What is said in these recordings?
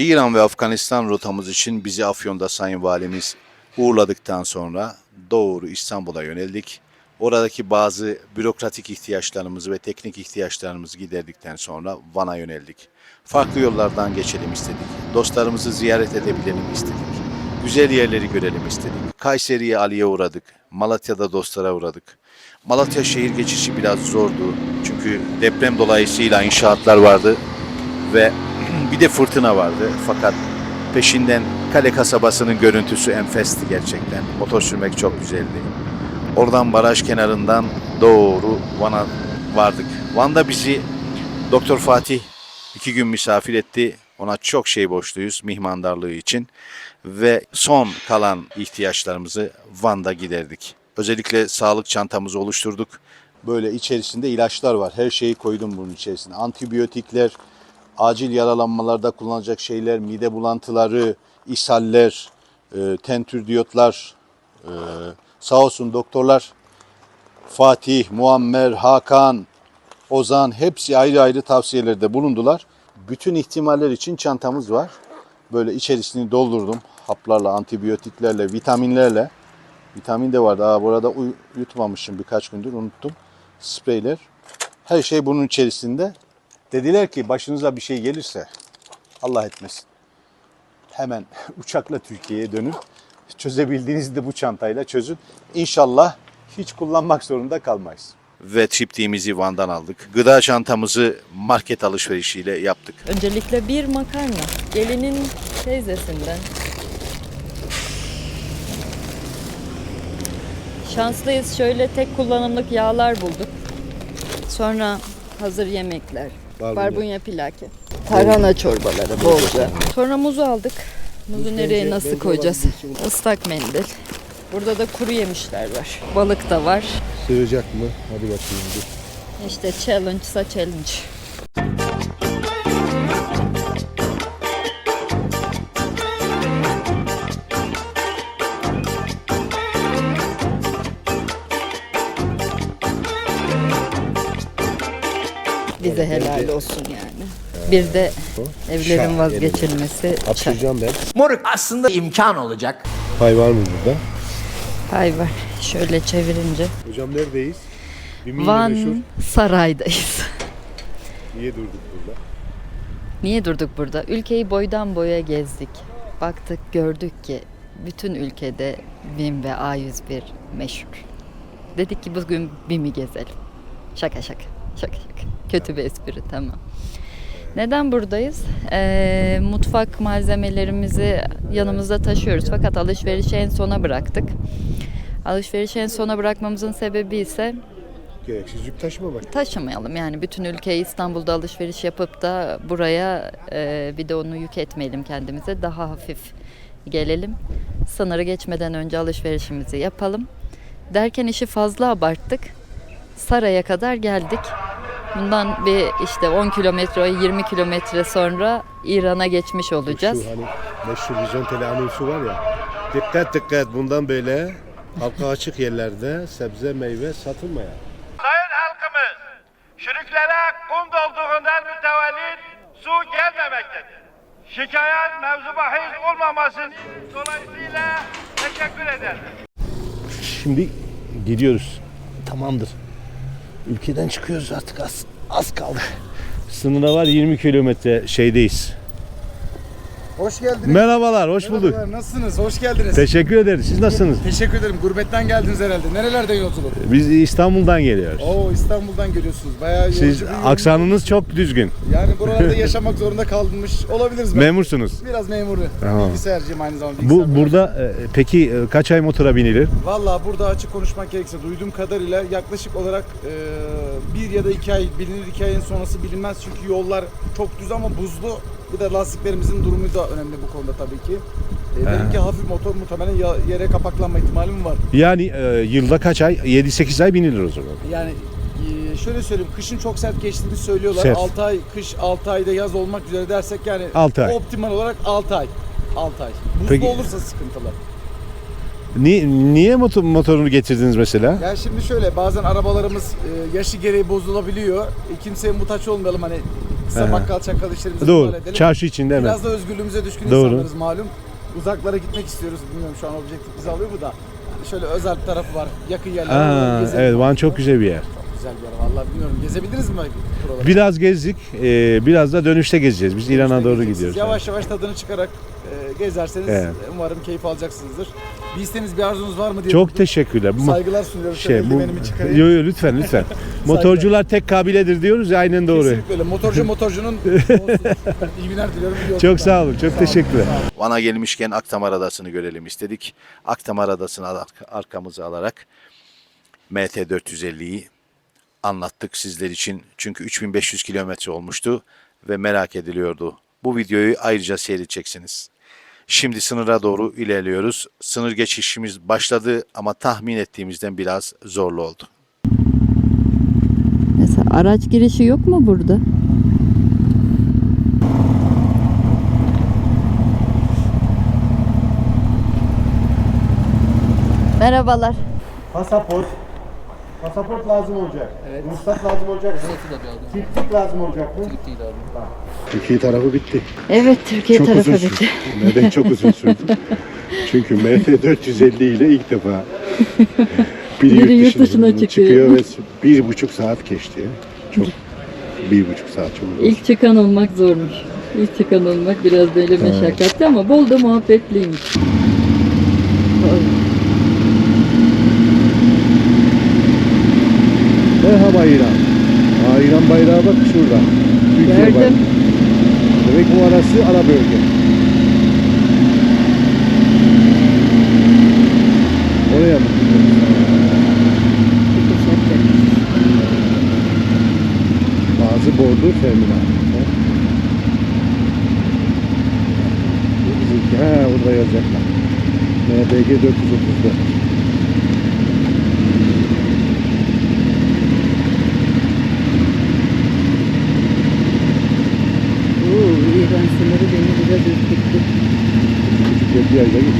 İran ve Afganistan rotamız için bizi Afyon'da Sayın Valimiz uğurladıktan sonra doğru İstanbul'a yöneldik. Oradaki bazı bürokratik ihtiyaçlarımızı ve teknik ihtiyaçlarımızı giderdikten sonra Van'a yöneldik. Farklı yollardan geçelim istedik. Dostlarımızı ziyaret edebilelim istedik. Güzel yerleri görelim istedik. Kayseri'ye Ali'ye uğradık. Malatya'da dostlara uğradık. Malatya şehir geçişi biraz zordu. Çünkü deprem dolayısıyla inşaatlar vardı ve bir de fırtına vardı. Fakat peşinden Kale kasabasının görüntüsü enfesti gerçekten. Motor sürmek çok güzeldi. Oradan baraj kenarından doğru Van'a vardık. Van'da bizi Doktor Fatih iki gün misafir etti. Ona çok şey borçluyuz mihmandarlığı için. Ve son kalan ihtiyaçlarımızı Van'da giderdik. Özellikle sağlık çantamızı oluşturduk. Böyle içerisinde ilaçlar var. Her şeyi koydum bunun içerisine. Antibiyotikler, acil yaralanmalarda kullanılacak şeyler, mide bulantıları, ishaller, e, tentür diyotlar, e, sağ olsun doktorlar Fatih, Muammer, Hakan, Ozan hepsi ayrı ayrı tavsiyelerde bulundular. Bütün ihtimaller için çantamız var. Böyle içerisini doldurdum. Haplarla, antibiyotiklerle, vitaminlerle. Vitamin de vardı. Aa, burada uy- yutmamışım birkaç gündür unuttum. Spreyler. Her şey bunun içerisinde. Dediler ki başınıza bir şey gelirse Allah etmesin. Hemen uçakla Türkiye'ye dönün. Çözebildiğinizde de bu çantayla çözün. İnşallah hiç kullanmak zorunda kalmayız. Ve çiftliğimizi Van'dan aldık. Gıda çantamızı market alışverişiyle yaptık. Öncelikle bir makarna. Gelinin teyzesinden. Şanslıyız. Şöyle tek kullanımlık yağlar bulduk. Sonra hazır yemekler. Barbunya, pilaki. Tarhana çorbaları bolca. Sonra muzu aldık. Muzu nereye nasıl koyacağız? Islak mendil. Burada da kuru yemişler var. Balık da var. Sığacak mı? Hadi bakayım dur. İşte challenge'sa challenge. Bize helal olsun yani. Bir de evlerin vazgeçilmesi çay. Hapşıracağım ben. Moruk aslında imkan olacak. Pay var mı burada? Pay var. Şöyle çevirince. Hocam neredeyiz? Meşhur. Van Saray'dayız. Niye durduk burada? Niye durduk burada? Ülkeyi boydan boya gezdik. Baktık gördük ki bütün ülkede BİM ve A101 meşhur. Dedik ki bugün BİM'i gezelim. Şaka şaka. Şaka şaka. Kötü bir espri tamam. Neden buradayız? Ee, mutfak malzemelerimizi yanımızda taşıyoruz fakat alışverişi en sona bıraktık. Alışverişi en sona bırakmamızın sebebi ise Gereksiz yük taşımamak. taşımayalım. Yani bütün ülkeyi İstanbul'da alışveriş yapıp da buraya e, bir de onu yük etmeyelim kendimize. Daha hafif gelelim. Sınırı geçmeden önce alışverişimizi yapalım. Derken işi fazla abarttık. Saray'a kadar geldik. Bundan bir işte 10 kilometre, 20 kilometre sonra İran'a geçmiş olacağız. Şu hani meşhur Vizontele anonsu var ya. Dikkat dikkat bundan böyle halka açık yerlerde sebze meyve satılmaya. Sayın halkımız, şürüklere kum dolduğundan mütevellit su gelmemektedir. Şikayet mevzu bahis olmamasın dolayısıyla teşekkür ederim. Şimdi gidiyoruz. Tamamdır. Ülkeden çıkıyoruz artık az, az kaldı. Sınıra var 20 kilometre şeydeyiz. Hoş geldiniz. Merhabalar, hoş bulduk. Merhabalar, Nasılsınız? Hoş geldiniz. Teşekkür ederiz. Siz nasılsınız? Teşekkür ederim. Gurbetten geldiniz herhalde. Nerelerden yolculuk? Biz İstanbul'dan geliyoruz. Oo İstanbul'dan geliyorsunuz. Bayağı yolcu Siz bir aksanınız çok düzgün. Yani buralarda yaşamak zorunda kalmış olabiliriz. Memursunuz. Biraz memuru. Tamam. Bilgisayarcıyım aynı zamanda. Bu bilgisayar burada e, peki e, kaç ay motora binilir? Valla burada açık konuşmak gerekirse duyduğum kadarıyla yaklaşık olarak e, bir ya da iki ay bilinir iki ayın sonrası bilinmez çünkü yollar çok düz ama buzlu. Bir de lastiklerimizin durumu da önemli bu konuda tabii ki. E, benimki hafif motor muhtemelen ya- yere kapaklanma ihtimalim var. Yani e, yılda kaç ay? 7-8 ay binilir o zaman. Yani e, şöyle söyleyeyim kışın çok sert geçtiğini söylüyorlar. Sert. 6 ay kış 6 ayda yaz olmak üzere dersek yani Altı ay. optimal olarak 6 ay. 6 ay. Buzlu Peki- olursa sıkıntılı. Ni, niye motor, motorunu getirdiniz mesela? Yani şimdi şöyle bazen arabalarımız e, yaşı gereği bozulabiliyor. E, kimseye muhtaç olmayalım hani kısa He. bakkal çakkal işlerimizi Doğru. halledelim. Çarşı içinde hemen. Biraz da özgürlüğümüze düşkün Doğru. insanlarız malum. Uzaklara gitmek istiyoruz. Bilmiyorum şu an objektif bizi alıyor mu da. Yani şöyle özel bir tarafı var. Yakın yerler. Aa, gezelim. evet Van çok güzel bir yer. Çok güzel bir yer vallahi bilmiyorum. Gezebildiniz mi buraları? Biraz gezdik. e, biraz da dönüşte gezeceğiz. Biz İran'a doğru Siz gidiyoruz. Yavaş yavaş tadını çıkarak e, gezerseniz Evet. umarım keyif alacaksınızdır. Bir isteğiniz bir arzunuz var mı diye Çok teşekkürler. Saygılar sunuyorum. Şey bu yo, yo, lütfen lütfen. Motorcular tek kabiledir diyoruz ya aynen doğru. Kesinlikle öyle. Motorcu motorcunun. İyi günler diliyorum. Çok sağ olun. Çok teşekkürler. Van'a gelmişken Akdamar Adası'nı görelim istedik. Akdamar Adası'nı ar- arkamıza alarak MT-450'yi anlattık sizler için. Çünkü 3500 kilometre olmuştu ve merak ediliyordu. Bu videoyu ayrıca seyredeceksiniz. Şimdi sınıra doğru ilerliyoruz. Sınır geçişimiz başladı ama tahmin ettiğimizden biraz zorlu oldu. Mesela araç girişi yok mu burada? Merhabalar. Pasaport. Pasaport lazım olacak. Evet. Ruhsat lazım olacak. Tiptik lazım olacak mı? Türkiye tarafı bitti. Evet Türkiye Çok tarafı uzun bitti. sürdü. Neden çok uzun sürdü? Çünkü MT 450 ile ilk defa biri, Biri yurt yurt dışına dışına çıkıyor. ve bir buçuk saat geçti. Çok bir buçuk saat çok uzun. İlk çıkan olmak zormuş. İlk çıkan olmak biraz böyle meşakkatli ama bol da muhabbetliymiş. Merhaba İran. Aa, İran bayrağı bak şurada. Türkiye Gördüm. bayrağı. Demek bu arası ara bölge. Oraya mı? Bazı bordur terminal. Bizimki ha orada yazacaklar. MBG 434. Oo, İran Küçük bir git.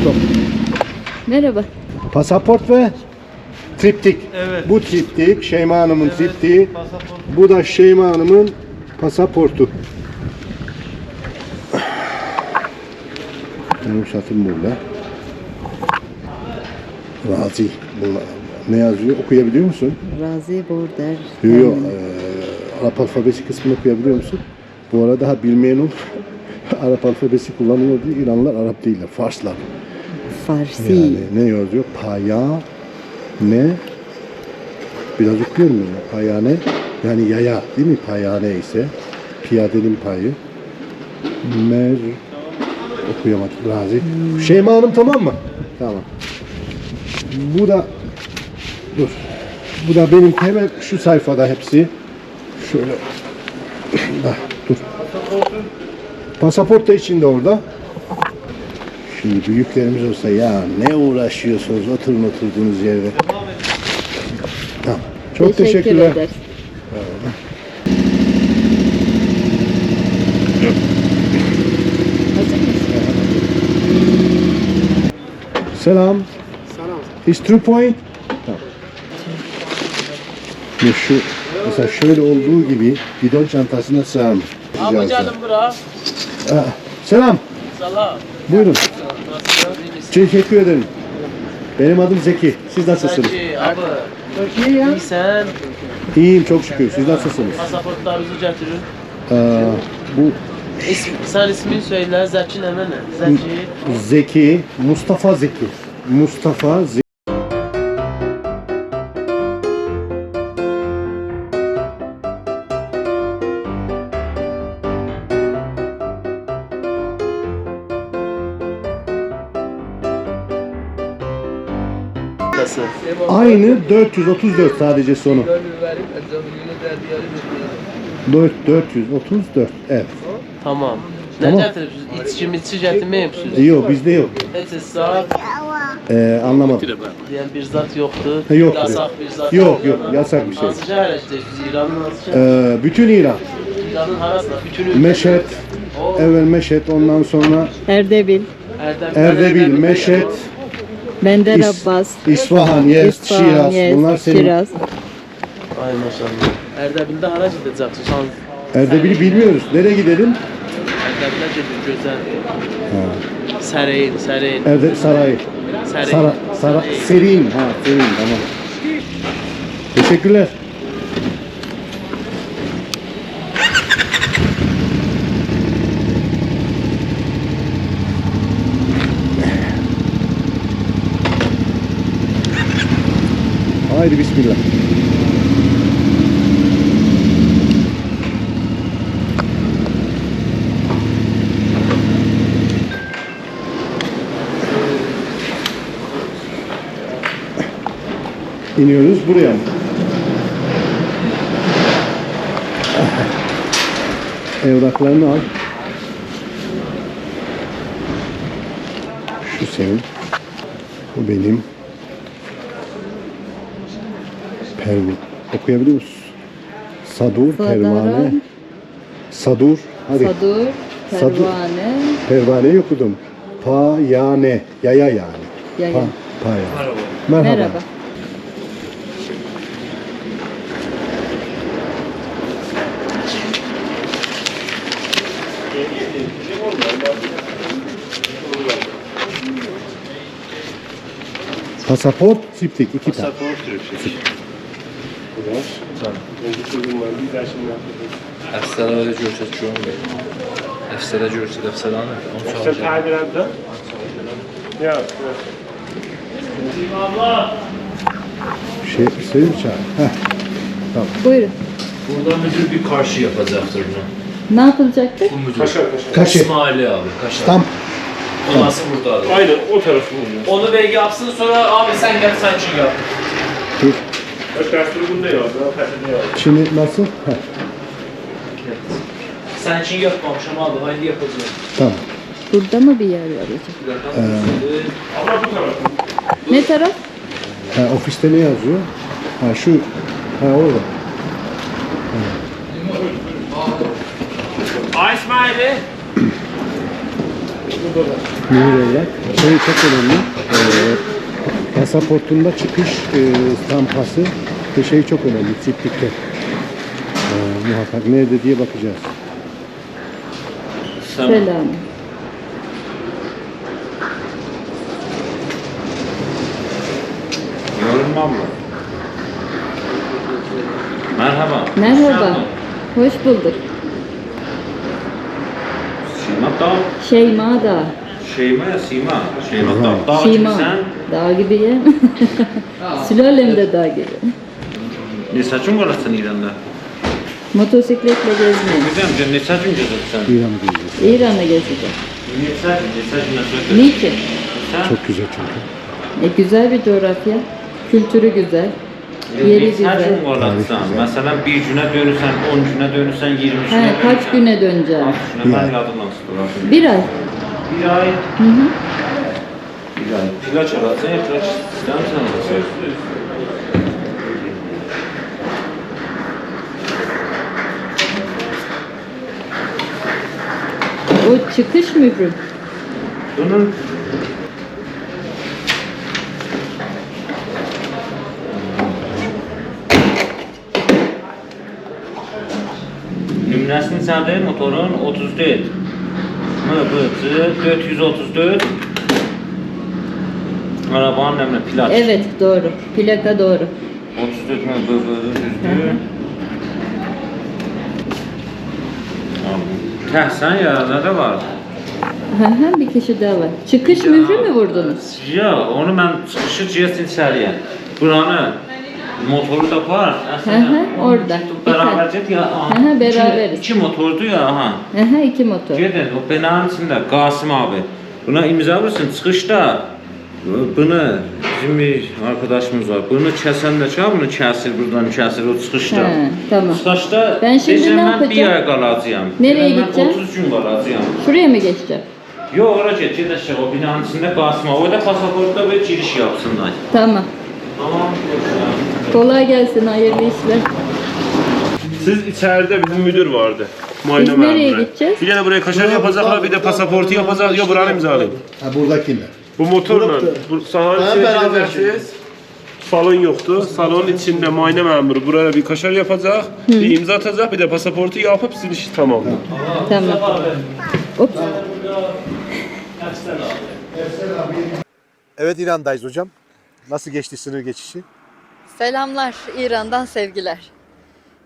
Stop. Merhaba. Pasaport ve triptik. Evet. Bu triptik Şeyma Hanım'ın triptiği. Bu da Şeyma Hanım'ın pasaportu. Benim satım burada. Razi. Bunlar- Ne yazıyor? Okuyabiliyor musun? Razi Border. Yok yok. Ee, Arap alfabesi kısmını okuyabiliyor musun? Bu arada daha bilmeyen olur. Arap alfabesi kullanılıyor diye İranlılar Arap değiller. Farslar. Farsi. Yani ne yazıyor? Paya ne? Biraz okuyorum ben. Payane yani yaya değil mi? Payane ise piyadenin payı. Mer okuyamadık Razi. Şeyma Hanım tamam mı? Tamam. Bu da dur. Bu da benim hemen şu sayfada hepsi. Şöyle ah, dur. Pasaport da içinde orada. Şimdi büyüklerimiz olsa ya ne uğraşıyorsunuz oturun oturduğunuz yerde. Tamam. Çok teşekkürler. Hazır mısın? Selam. Selam. Is true point? Ya şu mesela şöyle olduğu gibi bidon çantasına sığar mı? Abi canım bura. Selam. Selam. Buyurun. Teşekkür ederim. Benim adım Zeki. Siz nasılsınız? Abi, iyi sen İyiyim çok şükür. Siz nasılsınız? pasaportlarınızı getirin. Ee, bu İsm, sen ismini söyle, Zeki ne? Zeki. Zeki, Mustafa Zeki. Mustafa Zeki. Aynı 434 sadece sonu. 4 434. Evet. Tamam. Tamam. Ne getirirsiniz? İçki mitçi getirmeyi misiniz? Yok bizde yok. Eti zat Ee, anlamadım. diyen bir zat yoktu. Ha, yok. Yasak bir zat. Yok yok yasak bir şey. Nazıca hele işte İran'ın nazıca. Ee, bütün İran. İran'ın harasında bütünü. Meşet, evvel Meşet ondan sonra Erdebil. Erdem, Erdebil, Meşet, Bender İs- Abbas. İsfahan, yes, İsfahan, Şiraz. yes, Bunlar senin. Şiraz. Ay maşallah. Erdebil'de harac edeceksin. Sen Erdebil'i bilmiyoruz. Nereye gidelim? Erdebil'e gedir güzel. Sereyin, sereyin. Erde Saray. Sereyin. Sara, Sara, Serin. Ha, Serin tamam. Teşekkürler. Haydi bismillah. İniyoruz buraya mı? Evraklarını al. Şu senin. Bu benim. Pervin. Okuyabiliyor musun? Sadur, Sadara. pervane. Sadur. Hadi. Sadur, Sadur. Pervane, Pervaneyi okudum. Pa, ya, ne. Yaya yani. Yaya. Pa, pa ya. Merhaba. Merhaba. Pasaport, çiftlik. iki tane. Əfsələrə görsət görmür. Əfsələ görsət, əfsəlanı. Onu çağıracaq. Bir şey istedin mi çağır? Heh. Buyurun. Burada müdür bir karşı yapacaktır bunu. Ne yapılacaktı? Bu müdür. Kaşı. İsmaili abi, kaşı. Tam. Olası buradadır. Aynen o tarafı oluyor. Onu bey yapsın sonra abi sen gel sen için yap. Dur. Şimdi nasıl? Heh. Sen için yapmamışım abi, haydi yapacağım. Tamam. Burada mı bir yer var acaba? Taraf. Ne taraf? Ha, ofiste ne yazıyor? Ha şu. Ha orada. Ay İsmail'i. Mühür evrak. Şey çok önemli. Ee, pasaportunda çıkış e, stampası ve şey çok önemli. Çiftlikte. Ee, muhakkak nerede diye bakacağız. Selam. Yorulmam mı? Merhaba. Merhaba. Hoş bulduk. Sima Dağ. Şeyma da. Şeyma ya Sima. Şeyma Dağ. Dağ Şeyma. sen Dağ gibi ya. Sülalem de dağ gibi. ne saçın var sen İran'da? Motosikletle gezmeyin. Güzel ne saçın güzel sen? İran'a gideceğiz. İran'a gezeceğim. Ne saçın ne saçın saçın? Niçin? Sen Çok güzel çünkü. E, güzel bir coğrafya. Kültürü güzel. Yeri ne güzel. saçın var Tarih sen? güzel. Mesela bir güne dönürsen, on güne dönürsen, yirmi güne He, dönürsen. kaç güne döneceğim? Kaç güne ben yadımdan tutuyorum. Bir ay. Ay. Hı hı. Bir ay. Plaç arasın ya plaç ister misin? O çıkış mührü. Bunun nümunəsini səndə motorun 34 MBC 434 Arabanın nömrə plak Evet doğru. Plaka doğru. 34 MBC düzdür Təhsən ya, nədə var? Hı hı, bir kişi daha var. Çıkış mührü mü vurdunuz? Ya, onu mən çıxışı cihazın içəriyə. Buranı motoru da var. Hı hı, orada. Beraber Bir get ya. aha. Hı hı, İki- beraberiz. İki motordu ya aha. Hı hı, iki motor. Gedin o binanın içində Qasım abi. Buna imza vursun çıxışda bunu bizim bir arkadaşımız var. Bunu kəsəndə çağ bunu kəsir buradan kəsir o çıxışda. He, tamam. Çıxışda Ben şimdi ne yapacağım? Bir ay qalacağam. Nereye mən gideceğim? 30 gün qalacağam. Şuraya mı geçeceğim? Yox, ora get, get aşağı o binanın içində Qasım abi. Orada pasaportda bir giriş yapsınlar. Tamam. Tamam. Kolay gelsin, hayırlı işler. Siz içeride bizim müdür vardı. Muayene Biz nereye memuru. gideceğiz? Bir de buraya kaşar yapacaklar, bir de pasaportu yapacak. Ya buranı imzalayın. Ha buradakiler. Bu motorla bu sahanın içine gireceksiniz. Salon yoktu. Salonun içinde muayene memuru buraya bir kaşar yapacak, bir imza atacak, bir de pasaportu yapıp sizin işi tamamdır. Tamam. Evet İran'dayız hocam. Nasıl geçti sınır geçişi? Selamlar. İran'dan sevgiler.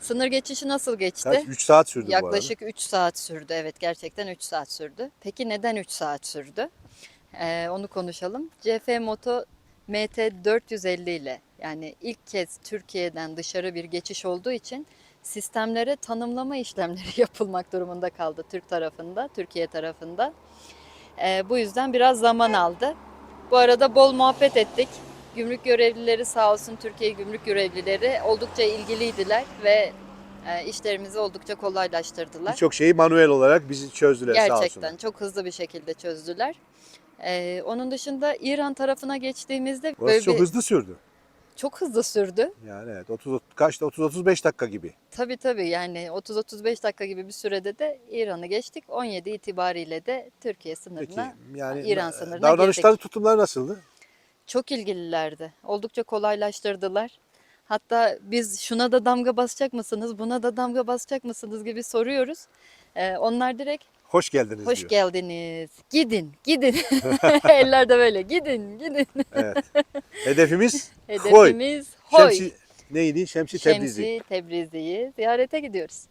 Sınır geçişi nasıl geçti? Kaç? 3 saat sürdü bu arada. Yaklaşık 3 saat sürdü. Evet gerçekten 3 saat sürdü. Peki neden 3 saat sürdü? Ee, onu konuşalım. CF Moto MT 450 ile yani ilk kez Türkiye'den dışarı bir geçiş olduğu için sistemlere tanımlama işlemleri yapılmak durumunda kaldı Türk tarafında, Türkiye tarafında. Ee, bu yüzden biraz zaman aldı. Bu arada bol muhabbet ettik. Gümrük görevlileri sağ olsun Türkiye gümrük görevlileri oldukça ilgiliydiler ve e, işlerimizi oldukça kolaylaştırdılar. Birçok şeyi manuel olarak bizi çözdüler sağ Gerçekten olsunlar. çok hızlı bir şekilde çözdüler. Ee, onun dışında İran tarafına geçtiğimizde Orası çok bir- hızlı sürdü. çok hızlı sürdü. Yani evet 30 kaçta 30 35 dakika gibi. Tabii tabii yani 30-35 dakika gibi bir sürede de İran'ı geçtik. 17 itibariyle de Türkiye Peki sınırına yani İran sınırına davranışları girdik. tutumları nasıldı? Çok ilgililerdi. Oldukça kolaylaştırdılar. Hatta biz şuna da damga basacak mısınız, buna da damga basacak mısınız gibi soruyoruz. Ee, onlar direkt Hoş geldiniz hoş diyor. geldiniz, gidin, gidin. Eller de böyle gidin, gidin. Evet. Hedefimiz. Hedefimiz hoy. Şemsi neydi? Şemsi Tebrizi. Şemsi Tebrizi'yi ziyarete gidiyoruz.